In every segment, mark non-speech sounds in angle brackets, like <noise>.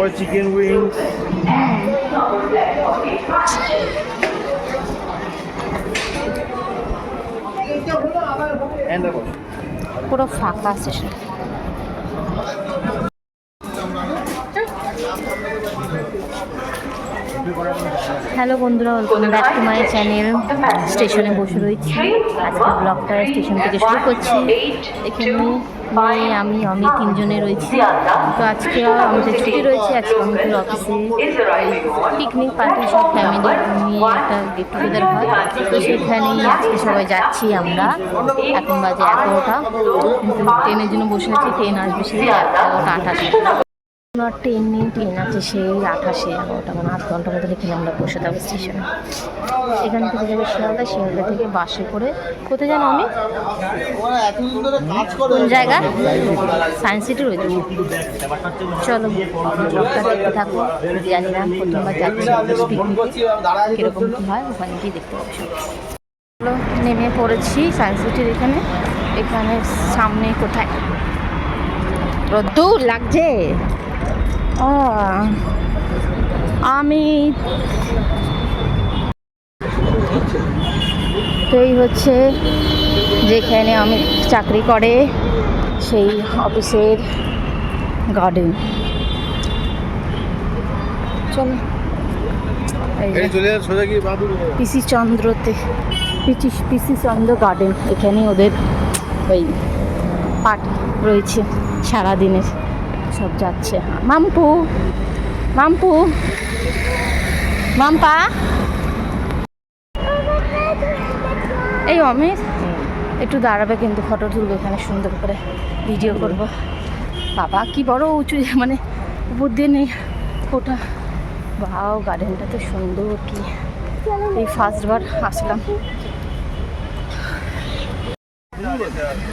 তারপরে chicken wings পুরো ফাঁকা স্টেশন হ্যালো বন্ধুরা welcome back to my channel স্টেশনে বসে রয়েছি। আজকে ব্লগটা স্টেশন থেকে শুরু করছি। এখানে মেয়ে আমি আমি তিনজনে রয়েছি। তো আজকে আমাদের ছুটি রয়েছে, আজকে আমাদের অফিসে পিকনিক পার্টি সব ফ্যামিলি নিয়ে একটা গেট টুগেদার হয়। তো সেখানেই আজকে সবাই যাচ্ছি আমরা। এখন বাজে এগারোটা। ট্রেনের জন্য বসে আছি ট্রেন আসবে সেই এগারোটা আঠাশে আমার ট্রেন নেই ট্রেন আছে সেই আঠাশে এগারোটা মানে আধ ঘণ্টার মধ্যে এখানে আমরা বসে থাকব স্টেশনে এখান থেকে যাবে শিয়ালদা শিয়ালদা থেকে বাসে করে কোথায় জানো আমি? কোন জায়গা? সায়েন্স সিটি রয়েছে চলো ব্লগটা থাকো, জানি প্রথমবার যাচ্ছি কীরকম কী হয়, ওখানে গিয়ে দেখতে পাবো চলো, নেমে পড়েছি সায়েন্স সিটির এখানে। এখানে সামনে কোথায়? রোদ্দুর, লাগছে? ও আমি এই হচ্ছে যেখানে আমি চাকরি করে সেই অফিসের গার্ডেন চলো। পিসি চন্দ্রতে পিসি পিসি চন্দ্র গার্ডেন এখানে ওদের ওই পার্টি রয়েছে সারাদিনের। সব যাচ্ছে। মাম্পু মাম্পু, মাম্পা। এই অমিত, একটু দাঁড়াবে কিন্তু ফটো তুলবে এখানে সুন্দর করে ভিডিও করব। বাবা, কি বড় উঁচু মানে উপর দিয়ে নেই, ওটা। বাও গার্ডেনটা তো সুন্দর কি। এই ফার্স্ট বার আসলাম।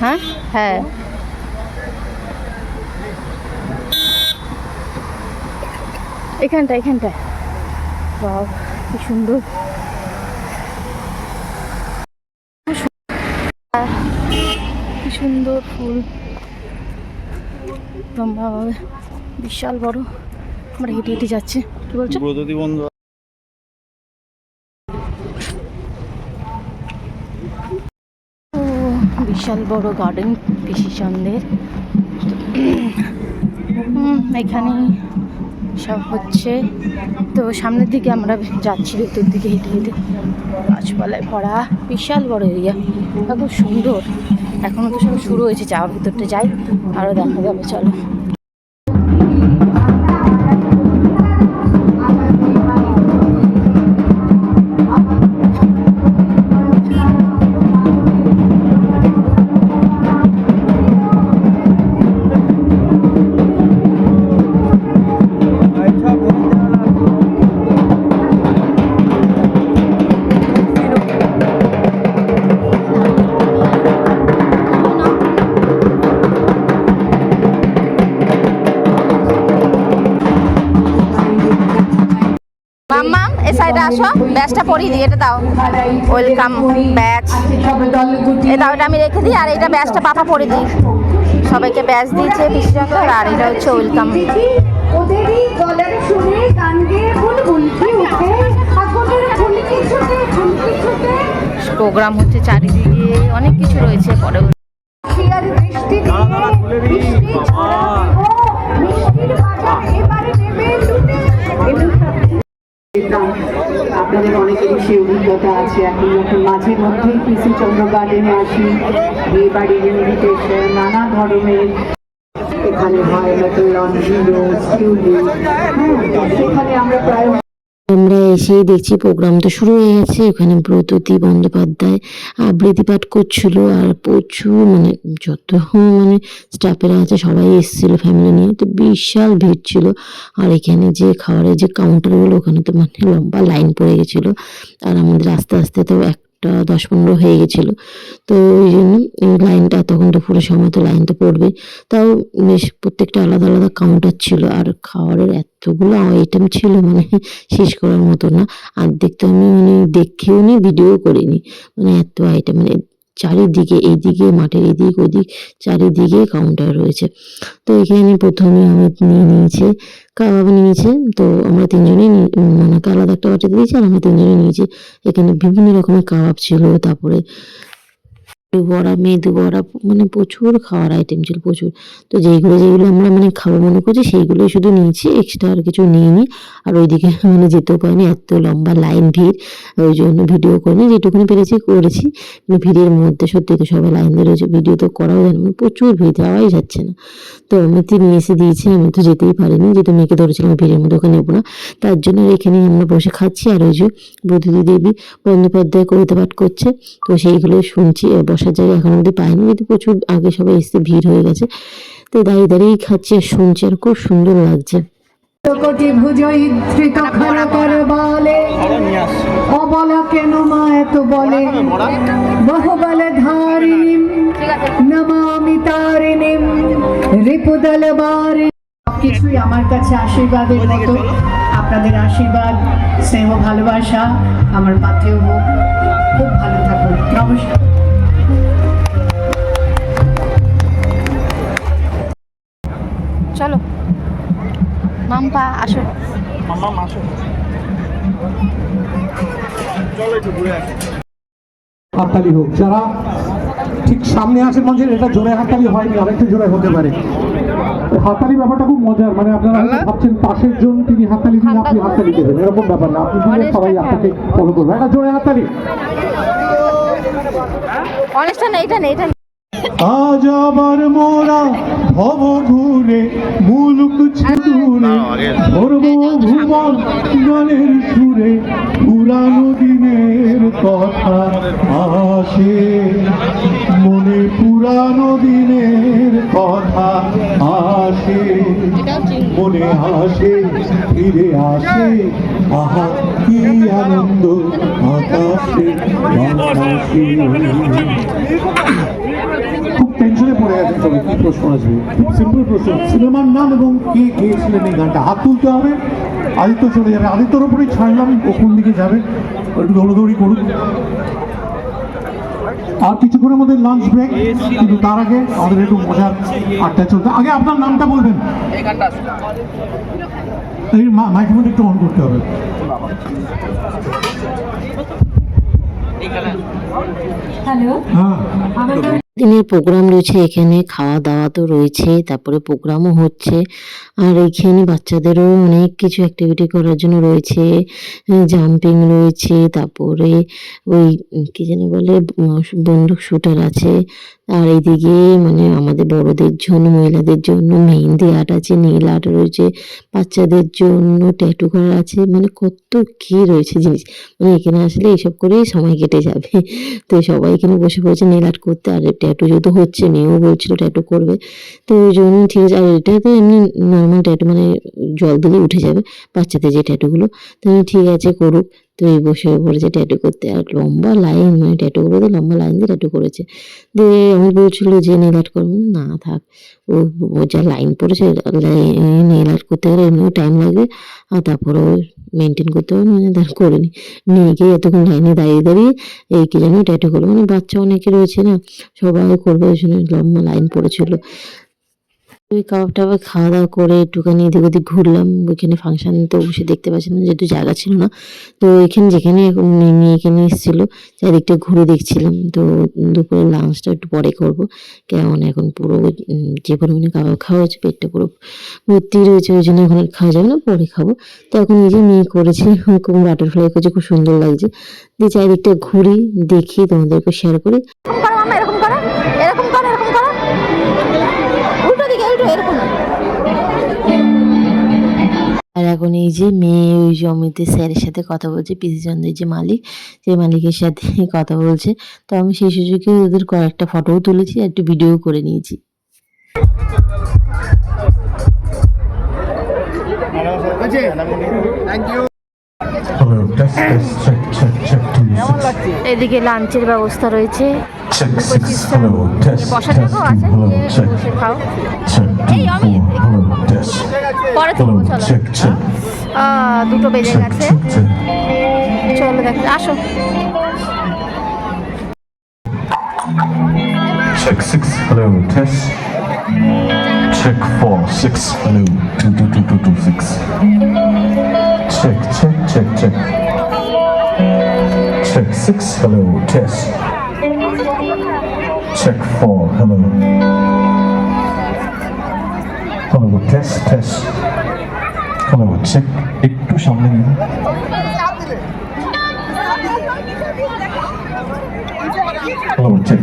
হ্যাঁ? হ্যাঁ। এখানটা এখানটা বাও কি সুন্দর। কি সুন্দর ফুল। লম্বাভাবে বিশাল বড়। আমরা হেঁটে হেঁটে যাচ্ছে। কি বলছো? বন্ধু। বিশাল বড় গার্ডেন পিসিচন্দের এখানে সব হচ্ছে। তো সামনের দিকে আমরা যাচ্ছি, ভেতর দিকে হেঁটে হেঁটে। গাছপালায় ভরা, বিশাল বড় এরিয়া খুব সুন্দর। এখনও তো সব শুরু হয়েছে, যাওয়ার ভেতরটা যাই আরও দেখা যাবে, চলো। মাম্মাম এ সাইডে আসো, ব্যাচটা পরিয়ে দিই, এটা দাও। ওয়েলকাম ব্যাচ এ দাও, এটা আমি রেখে দিই, আর এটা ব্যাচটা পাপা পরিয়ে দিই। সবাইকে ব্যাচ দিয়েছে বিশ্বচন্দ্র আর এটা হচ্ছে ওয়েলকাম ওদেরই গলার শুনে গান গেয়ে বুলবুল উঠে আগনের ফুলকি ছুটে ফুলকি ছুটে প্রোগ্রাম হচ্ছে চারিদিকে, অনেক কিছু রয়েছে, পরে আপনাদের অনেকেরই সেই অভিজ্ঞতা আছে। এখন যখন মাঝে মধ্যেই কৃষি চন্দ্র গার্ডেনে আসি, বিয়ে বাড়ির ইনভিটেশন নানা ধরনের এখানে হয় নতুন হ্যাঁ সেখানে আমরা প্রায় আমরা এসেই দেখছি প্রোগ্রাম তো শুরু হয়ে গেছে। ওখানে ব্রততী বন্দ্যোপাধ্যায় আবৃত্তি পাঠ করছিল আর প্রচুর মানে যত মানে স্টাফেরা আছে, সবাই এসেছিল ফ্যামিলি নিয়ে। তো বিশাল ভিড় ছিল। আর এখানে যে খাবারের যে কাউন্টারগুলো ওখানে তো মানে লম্বা লাইন পড়ে গেছিল। আর আমাদের আস্তে আস্তে তো একটা দশ পনেরো হয়ে গেছিল। তো ওই জন্য লাইনটা তখন দুপুরের সময় তো লাইন তো পড়বে। তাও বেশ প্রত্যেকটা আলাদা আলাদা কাউন্টার ছিল আর খাওয়ারের এতগুলো আইটেম ছিল মানে শেষ করার মতো না। আর দেখতে আমি মানে দেখেও নি ভিডিও করিনি। মানে এত আইটেম মানে চারিদিকে এইদিকে মাঠের এদিক ওদিক, চারিদিকে কাউন্টার রয়েছে। তো এখানে প্রথমে আমি নিয়ে নিয়েছে, কাবাব নিয়েছে, তো আমরা তিনজনেই মানে আলাদা একটা বাটিতে দিয়েছি আর আমরা তিনজনেই নিয়েছি। এখানে বিভিন্ন রকমের কাবাব ছিল, তারপরে আলু বড়া মেদু বড়া মানে প্রচুর খাওয়ার আইটেম ছিল, প্রচুর। তো যেইগুলো যেগুলো আমরা মানে খাব মনে করছি, সেইগুলোই শুধু নিয়েছি এক্সট্রা আর কিছু নিইনি। আর ওইদিকে <laughs> মানে যেতেও পারিনি, এত লম্বা লাইন ভিড়, ওই জন্য ভিডিও করিনি, যেটুকুনি পেরেছি করেছি। ভিড়ের মধ্যে সত্যি তো সবাই লাইন দিয়ে রয়েছে ভিডিও তো করাও যায় না মানে প্রচুর ভিড়, যাওয়াই যাচ্ছে না। তো অমিতি নিয়ে এসে দিয়েছি, আমি তো যেতেই পারিনি, যেহেতু মেয়েকে ধরেছিলাম ভিড়ের মধ্যে ওখানে নেব না। তার জন্য এখানে আমরা বসে খাচ্ছি, আর ওই যে বৌদিদি দেবী বন্দ্যোপাধ্যায় কবিতা পাঠ করছে, তো সেইগুলো শুনছি আর বসার জায়গা এখন অব্দি পাইনি, কিন্তু প্রচুর আগে সবাই এসে ভিড় হয়ে গেছে। তো দাঁড়িয়ে দাঁড়িয়েই খাচ্ছি আর শুনছি আর খুব সুন্দর লাগছে। কিছুই আমার কাছে আশীর্বাদের মতো। আপনাদের আশীর্বাদ, স্নেহ, ভালোবাসা আমার পাথেও হোক। খুব ভালো থাকুন। নমস্কার। চলো। মাম্পা আসো। মামা মাসো চলো একটু ঘুরে আসি। হাততালি হোক যারা ঠিক সামনে আছেন মঞ্চের এটা জোরে হাততালি হয়নি আরেকটু জোরে হতে পারে। হাততালি ব্যাপারটা খুব মজার মানে আপনারা ভাবছেন পাশের জন তিনি হাততালি দিন আপনি হাততালি দেবেন এরকম ব্যাপার না। আপনি দিলে সবাই আপনাকে ফলো করবে। একটা জোরে হাততালি। নেই এটা নেই। আজ আবার মোরা ভব ঘুরে মুলুক ছুটুরে ধরব ভুবন গানের সুরে। পুরানো দিনের কথা আসে মনে পুরানো দিনের কথা আসে। মনে আসে ফিরে আসে আহা কি আনন্দ আকাশে বাতাসে। টেনশনে পড়ে গেছে তবে কি প্রশ্ন আসবে? খুব সিম্পল প্রশ্ন সিনেমার নাম এবং কে গেয়েছিলেন এই গানটা? হাত তুলতে হবে আদিত্য চলে যাবে আদিত্যর ওপরেই ছাড়লাম ও কোন দিকে যাবে? একটু দৌড়দৌড়ি করুক আর কিছুক্ষণের মধ্যে লাঞ্চ ব্রেক কিন্তু তার আগে আমাদের একটু মজার আড্ডা চলতে। আগে আপনার নামটা বলবেন। এই মাইক্রোফোন একটু অন করতে হবে। হ্যাঁ। দিনের প্রোগ্রাম রয়েছে, এখানে খাওয়া দাওয়া তো রয়েছে, তারপরে প্রোগ্রামও হচ্ছে। আর এখানে বাচ্চাদেরও অনেক কিছু অ্যাক্টিভিটি করার জন্য রয়েছে জাম্পিং রয়েছে, তারপরে ওই, কি যেন বলে বন্দুক শুটার আছে। আর এইদিকে মানে আমাদের বড়দের জন্য, মহিলাদের জন্য মেহেন্দি আর্ট আছে নীল আর্ট রয়েছে, বাচ্চাদের জন্য ট্যাটু করা আছে। মানে কত কি রয়েছে জিনিস। মানে এখানে আসলে এইসব করেই সময় কেটে যাবে। তো সবাই এখানে বসে পড়েছে নেল আর্ট করতে। আর ট্যাটু যেহেতু হচ্ছে মেয়েও বলছিল ট্যাটু করবে, তো ওই জন্য ঠিক আছে। আর এটা তো এমনি নর্মাল ট্যাটু মানে জল দিলে উঠে যাবে বাচ্চাদের যে ট্যাটুগুলো তো ঠিক আছে করুক। তো এই বসে পড়েছে ট্যাটু করতে আর লম্বা লাইন মানে ট্যাটুগুলো তো লম্বা লাইন দিয়ে ট্যাটু করেছে। দিয়ে আমি বলছিল যে নেল আর্ট করব। না থাক, ও যা লাইন পড়েছে নেল আর্ট করতে গেলে এমনিও টাইম লাগবে। আর তারপরে মেনটেন করতে হবে মানে তার করিনি। মেয়েকে এতক্ষণ লাইনে দাঁড়িয়ে দাঁড়িয়ে এই কি যেন ট্যাটু করব। মানে বাচ্চা অনেকে রয়েছে না, সবাই করবে ওই জন্য লম্বা লাইন পড়েছিল। ওই কাবাব টাবাব খাওয়া দাওয়া করে একটুখানি এদিক ওদিক ঘুরলাম। ওইখানে ফাংশন তো বসে দেখতে পাচ্ছিলাম যেহেতু জায়গা ছিল না। তো এখানে যেখানে মেয়ে এখানে এসেছিল, চারিদিকটা ঘুরে দেখছিলাম। তো দুপুরে লাঞ্চটা একটু পরে করব। কেমন এখন পুরো যে পরিমাণে কাবাব খাওয়া হচ্ছে পেটটা পুরো ভর্তি রয়েছে, ওই জন্য আর খাওয়া যাবে না, পরে খাব। তো এখন এই যে মেয়ে করেছে খুব বাটারফ্লাই করেছে, খুব সুন্দর লাগছে। দিয়ে চারিদিকটা ঘুরি, দেখি তোমাদেরকে শেয়ার করি, এরকম আর এখন এই যে মেয়ে, ওই জমিতে স্যারের সাথে কথা বলছে পিসি চন্দ্রের যে মালিক, সেই মালিকের সাথে <laughs> কথা বলছে। তো আমি সেই সুযোগে ওদের কয়েকটা ফটোও তুলেছি আর একটু ভিডিও করে নিয়েছি। Hello, test, test, check, check, check, two, six, এদিকে লাঞ্চের ব্যবস্থা রয়েছে জায়গাও two, আছে বসে খাও hello, test, পরে চলো দুটো বেজে গেছে. চলো দেখ আসো Check six, hello, test. Check four, six, hello, two, two, two, two, two, six. Check, check, check, check. Check six, hello, test. Check four, hello. Hello, test, test. Hello, check. একটু সামনে নিন Hello, check.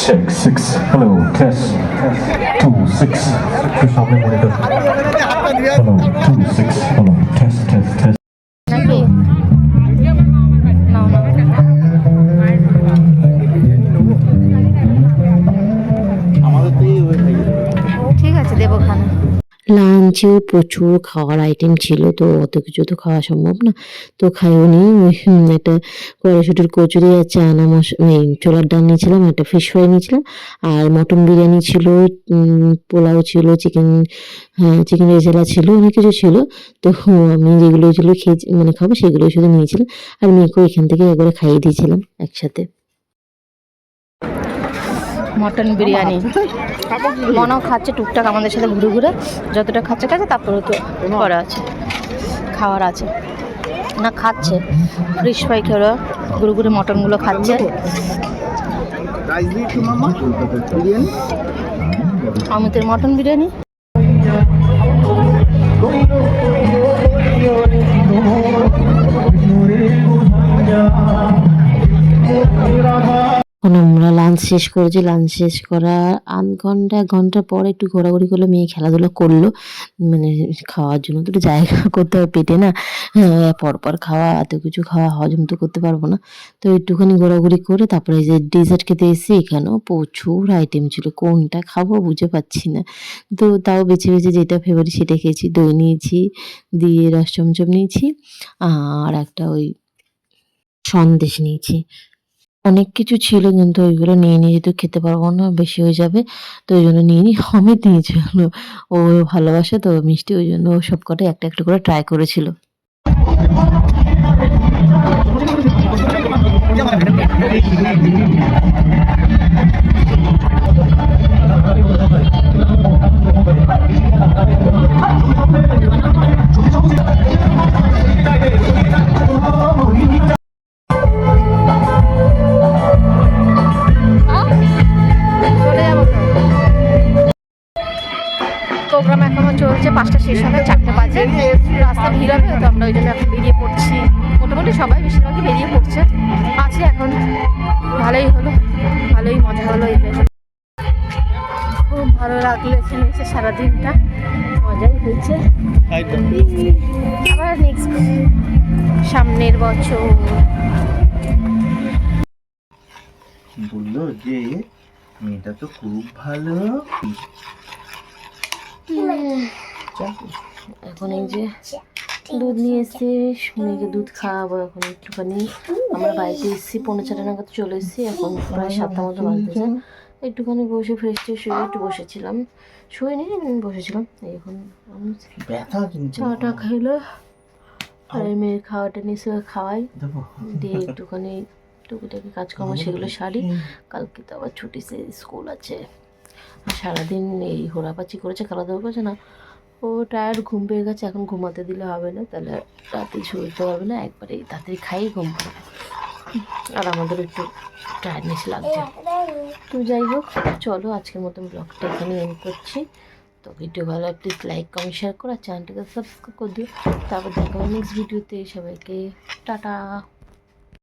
Check six. Hello. Test. Two six. Hello. Two six. Hello. Test. লাঞ্চেও প্রচুর খাওয়ার item ছিল তো, অত কিছু তো খাওয়া সম্ভব না। তো খাইও নি একটা কড়াইশুটির কচুরি আর চানা মশ এই ছোলার ডাল নিয়েছিলাম, একটা ফিশ ফ্রাই নিয়েছিলাম, আর মটন বিরিয়ানি ছিল পোলাও ছিল চিকেন হ্যাঁ চিকেন রেজালা ছিল, অনেক কিছু ছিল। তো আমি যেগুলো যেগুলো খেয়ে মানে খাব সেগুলো শুধু নিয়েছিলাম, আর মেয়েকেও এখান থেকে একবারে খাইয়ে দিয়েছিলাম একসাথে। মটন বিরিয়ানি। মনাও খাচ্ছে টুকটাক আমাদের সাথে ঘুরে ঘুরে। যতটা খাচ্ছে খাচ্ছে তারপরে তো করা আছে। খাওয়ার আছে। না খাচ্ছে। ফ্রিশ ফ্রাই খেলো ঘুরে ঘুরে মটনগুলো খাচ্ছে। অমিতের মটন বিরিয়ানি। এখন আমরা লাঞ্চ শেষ করেছি লাঞ্চ শেষ করার আধ ঘণ্টা ঘণ্টা পর একটু ঘোরাঘুরি করল মেয়ে খেলাধুলা করল মানে খাওয়ার জন্য তো একটু জায়গা <laughs> করতে হবে পেটে না। হ্যাঁ, পরপর খাওয়া এত কিছু খাওয়া হজম তো করতে পারব না। তো একটুখানি ঘোরাঘুরি করে তারপরে যে ডেজার্ট খেতে এসেছি এখানেও প্রচুর আইটেম ছিল। কোনটা খাব বুঝে পাচ্ছি না। তো তাও বেছে বেছে যেটা ফেভারিট সেটা খেয়েছি। দই নিয়েছি দিয়ে রস চমচম নিয়েছি আর একটা ওই সন্দেশ নিয়েছি। অনেক কিছু ছিল কিন্তু ওইগুলো নিয়ে নিয়ে যেহেতু খেতে পারব না, বেশি হয়ে যাবে, তো ওই জন্য নিয়ে নিই অমিত নিয়েছিল ও ভালোবাসে তো, মিষ্টি ওই জন্য সব কটাই একটা একটা করে ট্রাই করেছিল। ভিড় হবে তো আমরা ওই জন্য এখন বেরিয়ে পড়ছি। মোটামুটি সবাই বেশিরভাগই বেরিয়ে পড়ছে। আছে এখন। ভালোই হলো। ভালোই মজা হলো এটাই খুব ভালো লাগল এখানে এসে সারাদিনটা। মজাই হয়েছে। আবার নেক্সট সামনের বছর। বলল যে মেয়েটা তো খুব ভালো। এখন এই যে দুধ নিয়ে এসে মেয়েকে দুধ খাওয়াবো এখন একটুখানি। আমরা বাড়িতে এসেছি পনেরো চারটে নাগাদ চলে এসেছি এখন প্রায় সাতটা মতো বাজতেছে। একটুখানি বসে ফ্রেশ ট্রেশ হয়ে একটু বসেছিলাম। শুয়ে নিয়ে আমি বসেছিলাম এখন চাটা খাইলো আর মেয়ের খাওয়াটা নিয়ে সে খাওয়াই দিয়ে একটুখানি টুকিটাকি কাজকর্ম সেগুলো সারি। কালকে তো আবার ছুটি স্কুল আছে। আর সারাদিন এই হোড়াপাচি করেছে খেলাধুলা করেছে না। ও টায়ার্ড ঘুম পেয়ে গেছে, এখন ঘুমাতে দিলে হবে না, তাহলে রাতে শুতে হবে না, একবারে তাড়াতাড়ি খাই, ঘুম পাবে আর আমাদের একটু টায়ার্ডনেস লাগছে। তো যাই হোক, চলো আজকের মতন ব্লগটা এখানে এন্ড করছি। তো ভিডিও ভালো প্লিজ লাইক কমেন্ট শেয়ার করো, আর চ্যানেলটাকে সাবস্ক্রাইব করে দিও। তারপর দেখা হবে নেক্সট ভিডিওতে সবাইকে, টাটা।